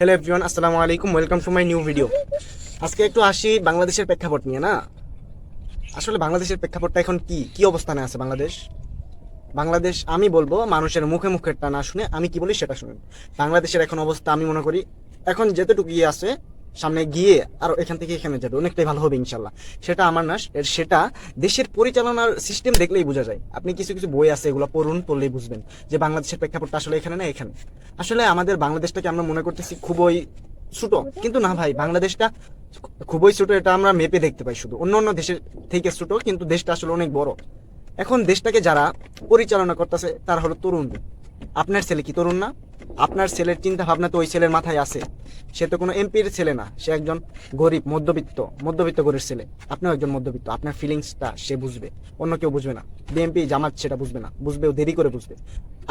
Hello everyone আসসালামু আলাইকুম welcome to my new video আজকে একটু আসি বাংলাদেশের প্রেক্ষাপট নিয়ে, না? আসলে বাংলাদেশের প্রেক্ষাপটটা এখন কি? কি অবস্থানে আছে বাংলাদেশ? বাংলাদেশ, আমি বলব মানুষের মুখে মুখেরটা না শুনে আমি কি বলি সেটা শুনুন। বাংলাদেশের এখন অবস্থা আমি মনে করি, এখন যেতে টুকিয়ে আছে সামনে গিয়ে আর এখান থেকে এখানে যাবে। অনেকটাই ভালো হবে ইনশাল্লাহ সেটা আমার না সেটা দেশের পরিচালনার সিস্টেম দেখলেই বোঝা যায়। আপনি কিছু কিছু বই আছে, এগুলো পড়ুন, পড়লেই বুঝবেন যে বাংলাদেশের প্রেক্ষাপটটা আসলে এখানে না এখানে। আসলে আমাদের বাংলাদেশটাকে আমরা মনে করতেছি খুবই ছোট। কিন্তু না ভাই, বাংলাদেশটা খুবই ছোট, এটা আমরা মেপে দেখতে পাই শুধু। অন্য অন্য দেশের থেকে ছোট, কিন্তু দেশটা আসলে অনেক বড়। এখন দেশটাকে যারা পরিচালনা করতেছে, তারা হলো তরুণ। আপনার ছেলে কি তরুণ না? আপনার ছেলের চিন্তা ভাবনা তো ওই ছেলের মাথায় আছে। সে তো কোনো এমপির ছেলে না, সে একজন গরিব, মধ্যবিত্ত মধ্যবিত্ত গরিব ছেলে। আপনিও একজন মধ্যবিত্ত, আপনার ফিলিংসটা সে বুঝবে। অন্য কেউ বুঝবে না। বিএমপি জামাত সেটা বুঝবে না। বুঝবেও দেরি করে বুঝবে।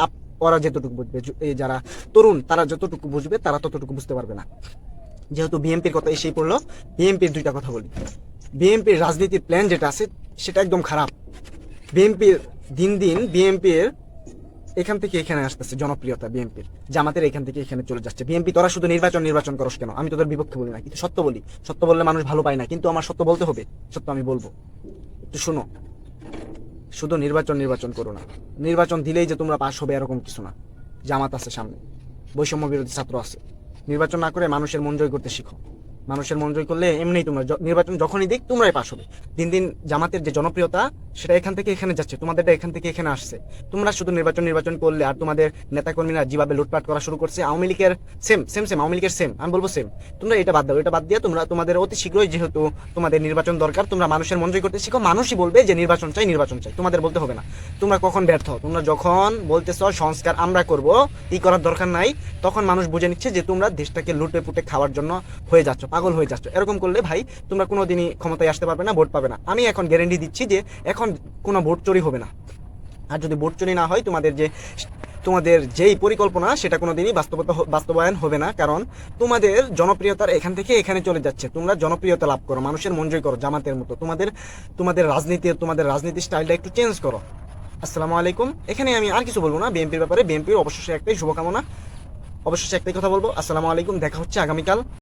আপ ওরা যেতটুকু বুঝবে এই যারা তরুণ, তারা যতটুকু বুঝবে, তারা ততটুকু বুঝতে পারবে না। যেহেতু বিএনপির কথা এসেই পড়ল বিএমপির দুইটা কথা বলি। বিএনপির রাজনীতির প্ল্যান যেটা আছে, সেটা একদম খারাপ। বিএনপির দিন দিন বিএনপির এখান থেকে এখানে আসতেছে জনপ্রিয়তা বিএনপির। জামাতের এখান থেকে এখানে চলে যাচ্ছে। বিএনপি, তোরা শুধু নির্বাচন নির্বাচন করস কেন? আমি তোদের বিপক্ষে বলি না, কিন্তু সত্য বলি। সত্য বললে মানুষ ভালো পায় না, কিন্তু আমার সত্য বলতে হবে। সত্য আমি বলব। একটু শোনো। শুধু নির্বাচন নির্বাচন করো না। নির্বাচন দিলেই যে তোমরা পাশ হবে এরকম কিছু না। জামাত আছে সামনে। বৈষম্য বিরোধী ছাত্র আছে। নির্বাচন না করে মানুষের মন জয় করতে শিখো। মানুষের মন জয় করলে এমনিই তোমরা নির্বাচন যখনই দিক, তোমরাই পাশ হবে। দিন দিন জামাতের যে জনপ্রিয়তা, সেটা এখান থেকে এখানে যাচ্ছে, তোমাদেরটা এখান থেকে এখানে আসছে। তোমরা শুধু নির্বাচন নির্বাচন করলে আর তোমাদের নেতাকর্মীরা যেভাবে লুটপাট করা শুরু করছে, আওয়ামী লীগের সেম সেম সেম আওয়ামী লীগের সেম আমি বলব সেম তোমরা এটা বাদ দাও, এটা বাদ দিয়ে তোমরা তোমাদের অতি শীঘ্রই যেহেতু তোমাদের নির্বাচন দরকার, তোমরা মানুষের মন জয় করতে শিখো, মানুষই বলবে যে নির্বাচন চাই নির্বাচন চাই, তোমাদের বলতে হবে না। তোমরা কখন ব্যর্থ তোমরা যখন বলতেছ সংস্কার আমরা করব, ই করার দরকার নাই, তখন মানুষ বুঝে নিচ্ছে যে তোমরা দেশটাকে লুটে পুটে খাওয়ার জন্য হয়ে যাচ্ছ। পাগল হয়ে যাচ্ছ। এরকম করলে ভাই, তোমরা কোনোদিনই ক্ষমতায় আসতে পারবে না, ভোট পাবে না। আমি এখন গ্যারেন্টি দিচ্ছি যে এখন কোনো ভোট চুরি হবে না। আর যদি ভোট চুরি না হয়, তোমাদের যে তোমাদের যেই পরিকল্পনা, সেটা কোনোদিনই বাস্তবতা বাস্তবায়ন হবে না। কারণ তোমাদের জনপ্রিয়তার এখান থেকে এখানে চলে যাচ্ছে। তোমরা জনপ্রিয়তা লাভ করো, মানুষের মন জয় করো, জামাতের মতো। তোমাদের তোমাদের রাজনীতির তোমাদের রাজনীতির স্টাইলটা একটু চেঞ্জ করো। আসসালামু আলাইকুম। এখানে আমি আর কিছু বলব না। বিএনপির ব্যাপারে বিএনপির অবশ্যই একটাই শুভকামনা। অবশ্যই একটাই কথা বলব। আসসালামু আলাইকুম। দেখা হচ্ছে আগামীকাল।